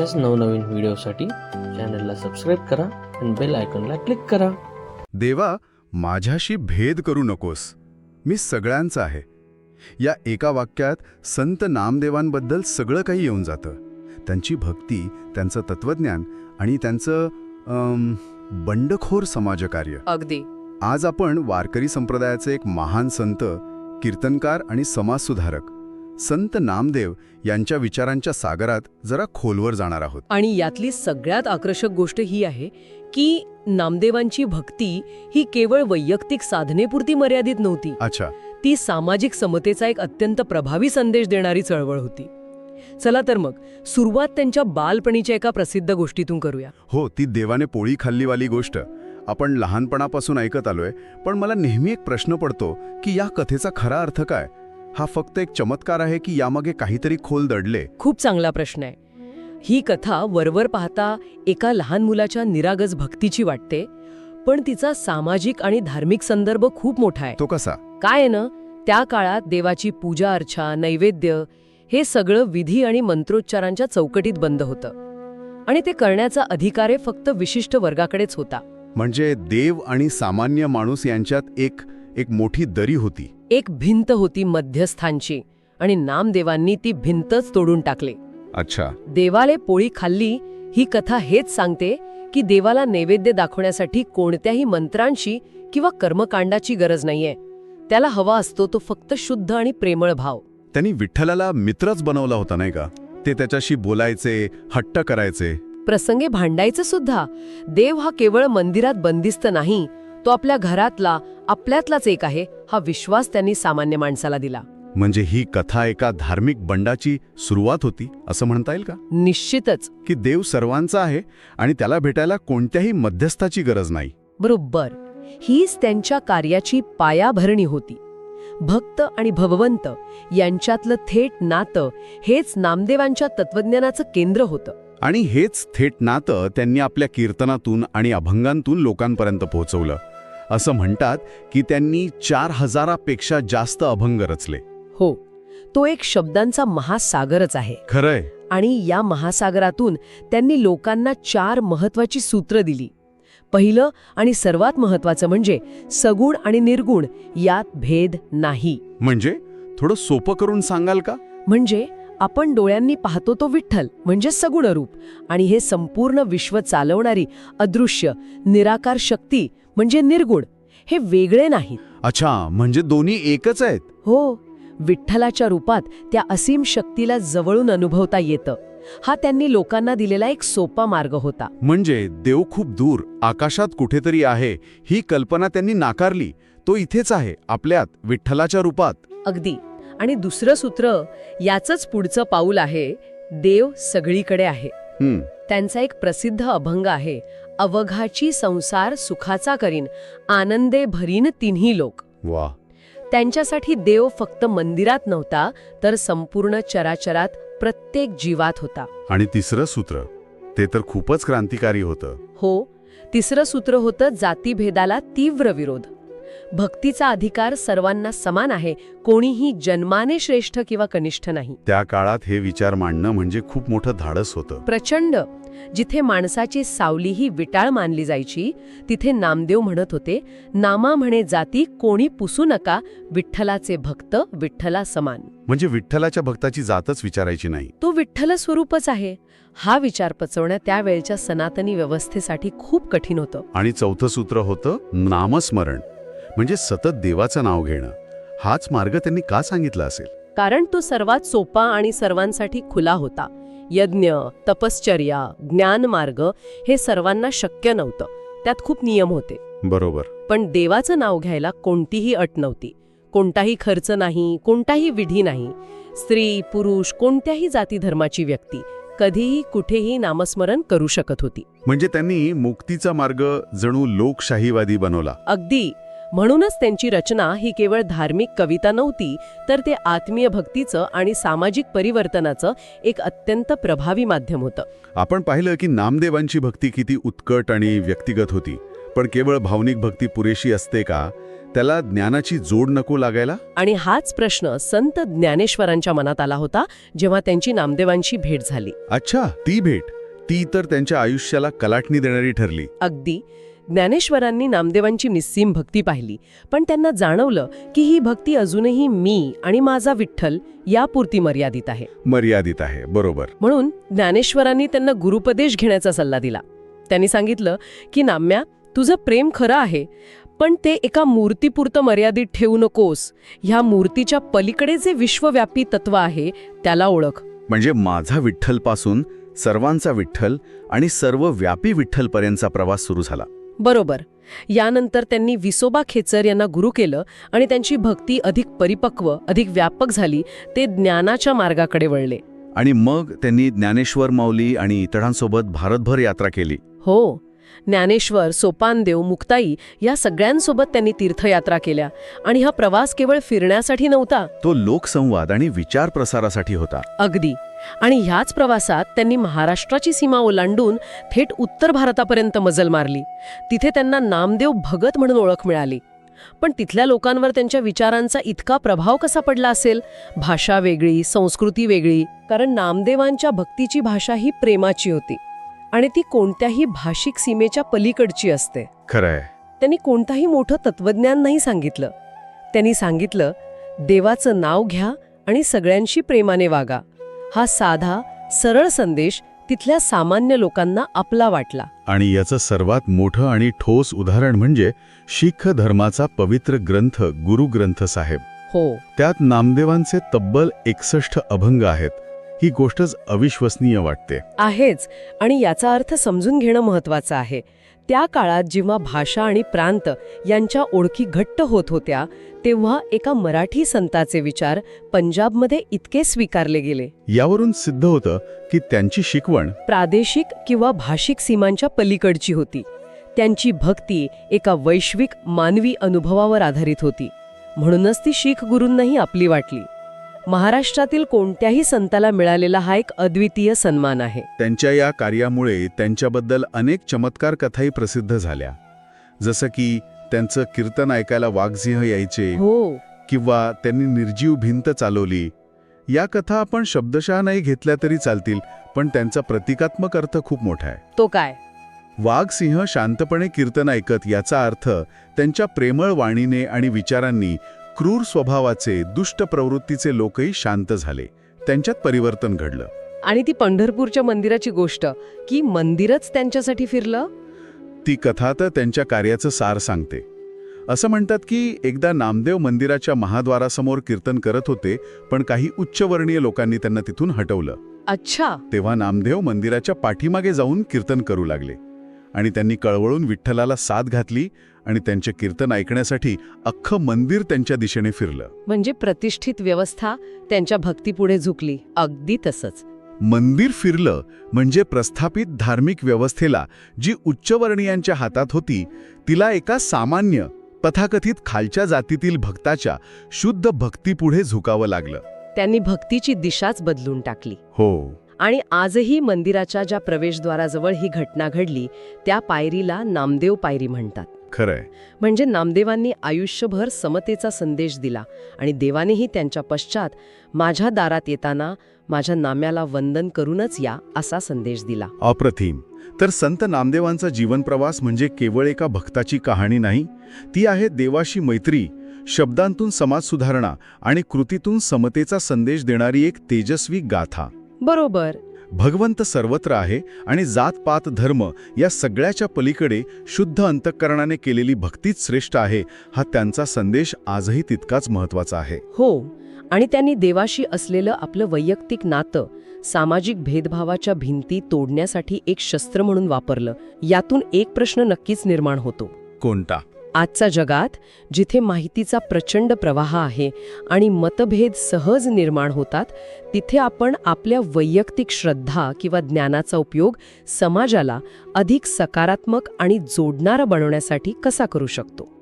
अशाच नवनवीन व्हिडिओसाठी चॅनलला सबस्क्राईब करा आणि बेल आयकॉनला क्लिक करा. देवा माझ्याशी भेद करू नकोस. मी सगळ्यांचा आहे. या एका वाक्यात संत नामदेवांबद्दल सगळं काही येऊन जातं. त्यांची भक्ती त्यांचं तत्वज्ञान आणि त्यांचं अम, बंडखोर समाजकार्य. अगदी. आज आपण वारकरी संप्रदायाचे एक महान संत कीर्तनकार आणि समाजसुधारक संत नामदेव यांच्या विचारांच्या सागरात जरा खोलवर जाणार आहोत. आणि यातली सगळ्यात आकर्षक गोष्ट ही आहे की नामदेवांची भक्ती ही केवळ वैयक्तिक साधनेपुरती मर्यादित नव्हती. अच्छा. ती सामाजिक समतेचा एक अत्यंत प्रभावी संदेश देणारी चळवळ होती. चला तर मग सुरुवात त्यांच्या बालपणीच्या एका प्रसिद्ध गोष्टीतून करूया. हो ती देवाने पोळी खाल्लीवाली गोष्ट. आपण लहानपणापासून ऐकत आलोय पण मला नेहमी एक प्रश्न पडतो की या कथेचा खरा अर्थ काय? हा फक्त एक चमत्कार आहे की यामागे काहीतरी खोल दडले. खूप चांगला प्रश्न आहे. ही कथा वरवर पाहता एका लहान मुलाच्या निरागस भक्तीची वाटते पण तिचा सामाजिक आणि धार्मिक संदर्भ खूप मोठा आहे. तो कसा? काय ना? त्या काळात देवाची पूजा अर्चा नैवेद्य हे सगळं विधी आणि मंत्रोच्चारांच्या चौकटीत बंद होतं. आणि ते करण्याचा अधिकार फक्त विशिष्ट वर्गाकडेच होता. म्हणजे देव आणि सामान्य माणूस यांच्यात एक एक मोठी दरी होती. एक भिंत होती मध्यस्थांची आणि नामदेवांनी ती भिंतच तोडून टाकली. अच्छा. देवाले पोळी खाल्ली ही कथा हेच सांगते की देवाला नैवेद्य दाखवण्यासाठी कोणत्याही मंत्रांशी किंवा कर्मकांडाची गरज नाहीये. त्याला हवा असतो तो फक्त शुद्ध आणि प्रेमळ भाव. त्यांनी विठ्ठलाला मित्रच बनवला होता नाही का? ते त्याच्याशी बोलायचे हट्ट करायचे. प्रसंगे भांडायचं सुद्धा. देव हा केवळ मंदिरात बंदिस्त नाही तो आपल्या घरातला आपल्यातलाच एक आहे हा विश्वास त्यांनी सामान्य माणसाला दिला. म्हणजे ही कथा एका धार्मिक बंडाची सुरुवात होती असं म्हणता येईल का? निश्चितच. की देव सर्वांचा आहे आणि त्याला भेटायला कोणत्याही मध्यस्थाची गरज नाही. बरोबर. हीच त्यांच्या कार्याची पायाभरणी होती. भक्त आणि भगवंत यांच्यातलं थेट नातं हेच नामदेवांच्या तत्वज्ञानाचं केंद्र होतं. आणि हेच थेट नातं त्यांनी आपल्या कीर्तनातून आणि अभंगांतून लोकांपर्यंत पोहोचवलं. असं म्हणतात की त्यांनी चार हजारापेक्षा जास्त अभंग रचले. हो तो एक शब्दांचा महासागरच आहे. खरंय. आणि या महासागरातून त्यांनी लोकांना चार महत्वाची सूत्र दिली. पहिलं आणि सर्वात महत्वाचं म्हणजे सगुण आणि निर्गुण यात भेद नाही. म्हणजे? थोडं सोपं करून सांगाल का? म्हणजे? आपण डोळ्यांनी पाहतो तो विठ्ठल म्हणजे सगुण रूप आणि हे संपूर्ण विश्व चालवणारी अदृश्य निराकार शक्ती म्हणजे निर्गुण हे वेगळे नाहीत. अच्छा म्हणजे दोन्ही एकच आहेत? हो विठ्ठलाच्या रूपात त्या असीम शक्तीला जवळून अनुभवता येतं. हा त्यांनी लोकांना दिलेला एक सोपा मार्ग होता. म्हणजे देव खूप दूर आकाशात कुठेतरी आहे ही कल्पना त्यांनी नाकारली. तो इथेच आहे आपल्यात विठ्ठलाच्या रूपात. अगदी. आणि दुसरं सूत्र याचंच पुढचं पाऊल आहे देव सगळीकडे आहे. हं, त्यांचा एक प्रसिद्ध अभंग आहे अवघाची संसार सुखाचा करीन आनंदे भरीन तिन्ही लोक. वा. त्यांच्यासाठी देव फक्त मंदिरात नव्हता तर संपूर्ण चराचरात प्रत्येक जीवात होता. आणि तिसरं सूत्र ते तर खूपच क्रांतिकारी होतं. हो तिसरं सूत्र होतं जातीभेदाला तीव्र विरोध. भक्तीचा अधिकार सर्वांना समान आहे कोणीही जन्माने श्रेष्ठ किंवा कनिष्ठ नाही. त्या काळात हे विचार मांडणं म्हणजे खूप मोठं धाडस होतं. प्रचंड. जिथे माणसाची सावली ही विटाळ मानली जायची तिथे नामदेव म्हणत होते नामा म्हणे जाती कोणी पुसू नका विठ्ठलाचे भक्त विठ्ठला समान. म्हणजे विठ्ठलाच्या भक्ताची जातच विचारायची नाही. तो विठ्ठल स्वरूपच आहे. हा विचार पचवणं त्यावेळच्या सनातनी व्यवस्थेसाठी खूप कठीण होतं. आणि चौथं सूत्र होतं नामस्मरण. म्हणजे सतत देवाचं नाव घेणं. हाच मार्ग त्यांनी का सांगितला असेल? कारण तो सर्वात सोपा आणि सर्वांसाठी खुला होता. यज्ञ तपश्चर्या ज्ञानमार्ग हे सर्वांना शक्य नव्हतं. त्यात खूप नियम होते. बरोबर. पण देवाचं नाव घ्यायला कोणतीही अट नव्हती. कोणताही खर्च नाही कोणताही विधी नाही. स्त्री पुरुष कोणत्याही जाती धर्माची व्यक्ती कधीही कुठेही नामस्मरण करू शकत होती. म्हणजे त्यांनी मुक्तीचा मार्ग जणू लोकशाहीवादी बनवला. अगदी. म्हणूनच त्यांची रचना ही केवळ धार्मिक कविता नव्हती तर ते आत्मीय भक्तीचं आणि सामाजिक परिवर्तनाचं एक अत्यंत प्रभावी माध्यम होतं. आपण पाहिलं की नामदेवांची भक्ती किती उत्कट आणि व्यक्तिगत होती. पण केवळ भावनिक भक्ती पुरेशी असते का? त्याला ज्ञानाची जोड नको लागायला? आणि हाच प्रश्न संत ज्ञानेश्वरांच्या मनात आला होता जेव्हा त्यांची नामदेवांची भेट झाली. अच्छा ती भेट. ती तर त्यांच्या आयुष्याला कलाटणी देणारी ठरली. अगदी. ज्ञानेश्वरांनी नामदेवांची निस्सीम भक्ती पाहिली. पण त्यांना जाणवलं की ही भक्ती अजूनही मी आणि माझा विठ्ठल यापुरती मर्यादित आहे. मर्यादित आहे. बरोबर. म्हणून ज्ञानेश्वरांनी त्यांना गुरुपदेश घेण्याचा सल्ला दिला. त्यांनी सांगितलं की नाम्या तुझं प्रेम खरं आहे पण ते एका मूर्तीपुरतं मर्यादित ठेवू नकोस. ह्या मूर्तीच्या पलीकडे जे विश्वव्यापी तत्व आहे त्याला ओळख. म्हणजे माझा विठ्ठलपासून सर्वांचा विठ्ठल आणि सर्व व्यापी विठ्ठलपर्यंतचा प्रवास सुरू झाला. बरोबर. यानंतर त्यांनी विसोबा खेचर यांना गुरु केलं आणि त्यांची भक्ती अधिक परिपक्व अधिक व्यापक झाली ते ज्ञानाच्या मार्गाकडे वळले. आणि मग त्यांनी ज्ञानेश्वर माऊली आणि इतरांसोबत भारतभर यात्रा केली. हो. ज्ञानेश्वर सोपानदेव मुक्ताई या सगळ्यांसोबत त्यांनी तीर्थयात्रा केल्या आणि हा प्रवास केवळ फिरण्यासाठी नव्हता. तो लोकसंवाद आणि विचार प्रसारासाठी होता. अगदी. आणि ह्याच प्रवासात त्यांनी महाराष्ट्राची सीमा ओलांडून थेट उत्तर भारतापर्यंत मजल मारली. तिथे त्यांना नामदेव भगत म्हणून ओळख मिळाली. पण तिथल्या लोकांवर त्यांच्या विचारांचा इतका प्रभाव कसा पडला असेल? भाषा वेगळी संस्कृती वेगळी कारण नामदेवांच्या भक्तीची भाषा ही प्रेमाची होती. आणि ती कोणत्याही भाषिक सीमेच्या पलीकडची असते. खरंय. त्यांनी कोणताही मोठं तत्वज्ञान नाही सांगितलं. त्यांनी सांगितलं देवाचं नाव घ्या आणि सगळ्यांशी प्रेमाने वागा. हा साधा सरळ संदेश तिथल्या सामान्य लोकांना आपला वाटला. आणि याचं सर्वात मोठं आणि ठोस उदाहरण म्हणजे शीख धर्माचा पवित्र ग्रंथ गुरु ग्रंथ साहेब. हो. त्यात नामदेवांचे तब्बल एकसष्ट अभंग आहेत. ही गोष्टच अविश्वसनीय वाटते. आहेच. आणि याचा अर्थ समजून घेणं महत्वाचं आहे. त्या काळात जेव्हा भाषा आणि प्रांत यांच्या ओळखी घट्ट होत होत्या तेव्हा एका मराठी संताचे विचार पंजाबमध्ये इतके स्वीकारले गेले. यावरून सिद्ध होतं की त्यांची शिकवण प्रादेशिक किंवा भाषिक सीमांच्या पलीकडची होती. त्यांची भक्ती एका वैश्विक मानवी अनुभवावर आधारित होती. म्हणूनच ती शीख गुरूंनाही आपली वाटली. महाराष्ट्रातील कोणत्याही संताला मिळालेला हा एक अद्वितीय सन्मान आहे. त्यांच्या या कार्यामुळे त्यांच्याबद्दल अनेक चमत्कार कथाही प्रसिद्ध झाल्या. जसं की त्यांचं कीर्तन ऐकायला वाघसिंह यायचे हो. किंवा त्यांनी निर्जीव भिंत चालवली. या कथा आपण शब्दशः नाही घेतल्या तरी चालतील पण त्यांचा प्रतिकात्मक अर्थ खूप मोठा आहे. तो काय? वाघसिंह शांतपणे कीर्तन ऐकत याचा अर्थ त्यांच्या प्रेमळ वाणीने आणि विचारांनी क्रूर स्वभावाचे दुष्ट प्रवृत्तीचे लोकही शांत झाले. त्यांच्यात परिवर्तन घडलं. आणि ती पंढरपूरच्या मंदिराची गोष्ट की मंदिरच त्यांच्यासाठी फिरलं? ती कथा तर त्यांच्या कार्याचं सार सांगते. असं म्हणतात की एकदा नामदेव मंदिराच्या महाद्वारासमोर कीर्तन करत होते पण काही उच्चवर्णीय लोकांनी त्यांना तिथून हटवलं. अच्छा. तेव्हा नामदेव मंदिराच्या पाठीमागे जाऊन कीर्तन करू लागले. आणि त्यांनी कळवळून विठ्ठलाला साथ घातली आणि त्यांचे कीर्तन ऐकण्यासाठी अख्खं मंदिर त्यांच्या दिशेने फिरलं. म्हणजे प्रतिष्ठित व्यवस्था त्यांच्या भक्तीपुढे झुकली. अगदी तसंच. मंदिर फिरलं म्हणजे प्रस्थापित धार्मिक व्यवस्थेला जी उच्चवर्णीयांच्या हातात होती तिला एका सामान्य तथाकथित खालच्या जातीतील भक्ताच्या शुद्ध भक्तीपुढे झुकावं लागलं. त्यांनी भक्तीची दिशाच बदलून टाकली. हो. आणि आजही मंदिराच्या ज्या प्रवेशद्वाराजवळ ही घटना घडली त्या पायरीला नामदेव पायरी म्हणतात. खरंय. म्हणजे नामदेवांनी आयुष्यभर समतेचा संदेश दिला आणि देवानेही त्यांच्या पश्चात माझ्या दारात येताना माझ्या नाम्याला वंदन करूनच या असा संदेश दिला. अप्रतिम. तर संत नामदेवांचा जीवनप्रवास म्हणजे केवळ एका भक्ताची कहाणी नाही ती आहे देवाशी मैत्री शब्दांतून समाज सुधारणा आणि कृतीतून समतेचा संदेश देणारी एक तेजस्वी गाथा. बरोबर. भगवंत सर्वत्र आहे आणि जातपात धर्म या सगळ्याच्या पलीकडे शुद्ध अंतःकरणाने केलेली भक्तीच श्रेष्ठ आहे हा त्यांचा संदेश आजही तितकाच महत्त्वाचा आहे. हो आणि त्यांनी देवाशी असलेलं आपलं वैयक्तिक नातं सामाजिक भेदभावाच्या भिंती तोडण्यासाठी एक शस्त्र म्हणून वापरलं. यातून एक प्रश्न नक्कीच निर्माण होतो. कोणता? आजच्या जगात जिथे माहितीचा प्रचंड प्रवाह आहे आणि मतभेद सहज निर्माण होतात तिथे आपण आपल्या वैयक्तिक श्रद्धा किंवा ज्ञानाचा उपयोग समाजाला अधिक सकारात्मक आणि जोडणारा बनवण्यासाठी कसा करू शकतो?